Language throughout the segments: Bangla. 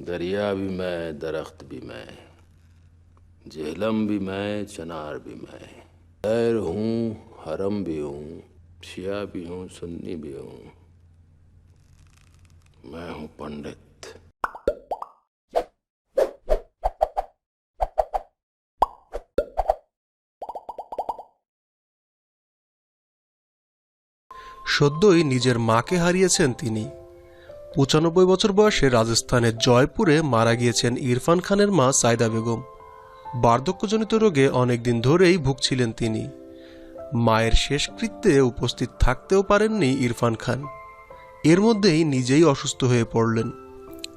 दरिया भी मैं दरख्त भी मैं जेहलम भी मैं चनार भी मैं खैर हूँ हरम भी हूँ शिया भी हूँ सुन्नी भी हूँ मैं हूँ पंडित সদ্যই নিজের মাকে হারিয়েছেন তিনি পঁচানব্বই বছর বয়সে রাজস্থানের জয়পুরে মারা গিয়েছেন ইরফান খানের মা সাইদা বেগম। বার্ধক্যজনিত রোগে অনেকদিন ধরেই ভুগছিলেন তিনি। মায়ের শেষকৃত্যে উপস্থিত থাকতেও পারেননি ইরফান খান। এর মধ্যেই নিজেই অসুস্থ হয়ে পড়লেন।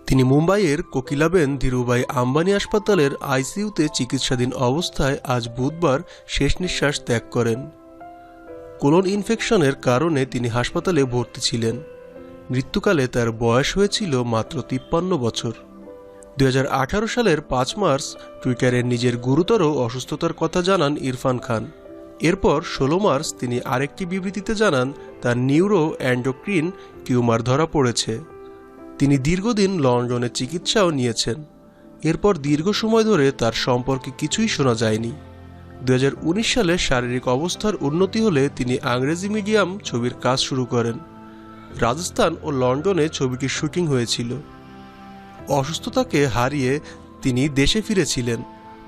তিনি মুম্বাইয়ের কোকিলাবেন ধীরুভাই আম্বানি হাসপাতালের আইসিইউতে চিকিৎসাধীন অবস্থায় আজ বুধবার শেষ নিঃশ্বাস ত্যাগ করেন। কোলন ইনফেকশনের কারণে তিনি হাসপাতালে ভর্তি ছিলেন। মৃত্যুকালে তার বয়স হয়েছিল মাত্র তিপ্পান্ন বছর। দু হাজার আঠারো সালের পাঁচ মার্চ টুইটারে নিজের গুরুতর অসুস্থতার কথা জানান ইরফান খান। এরপর ষোলো মার্চ তিনি আরেকটি বিবৃতিতে জানান, তার নিউরো অ্যান্ডোক্রিন টিউমার ধরা পড়েছে। তিনি দীর্ঘদিন লন্ডনে চিকিৎসাও নিয়েছেন। এরপর দীর্ঘ সময় ধরে তার সম্পর্কে কিছুই শোনা যায়নি। দু হাজার উনিশ সালে শারীরিক অবস্থার উন্নতি হলে তিনি আংরেজি মিডিয়াম ছবির কাজ শুরু করেন। রাজস্থান ও লন্ডনে ছবিটির শুটিং হয়েছিল। অসুস্থতাকে হারিয়ে তিনি দেশে ফিরেছিলেন।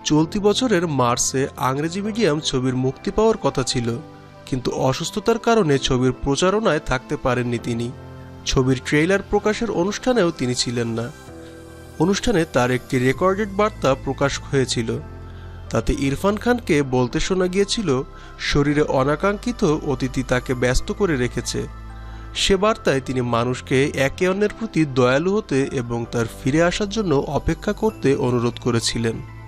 চলতি বছরের মার্চে আংরেজি মিডিয়াম ছবির মুক্তি পাওয়ার কথা ছিল, কিন্তু অসুস্থতার কারণে ছবির প্রচারণায় থাকতে পারেননি তিনি। ছবির ট্রেইলার প্রকাশের অনুষ্ঠানেও তিনি ছিলেন না। অনুষ্ঠানে তার একটি রেকর্ডেড বার্তা প্রকাশ হয়েছিল। তাতে ইরফান খানকে বলতে শোনা গিয়েছিল, শরীরে অনাকাঙ্ক্ষিত অতিথি তাকে ব্যস্ত করে রেখেছে। সে বার্তায় তিনি মানুষকে একে অন্যের প্রতি দয়ালু হতে এবং তার ফিরে আসার জন্য অপেক্ষা করতে অনুরোধ করেছিলেন।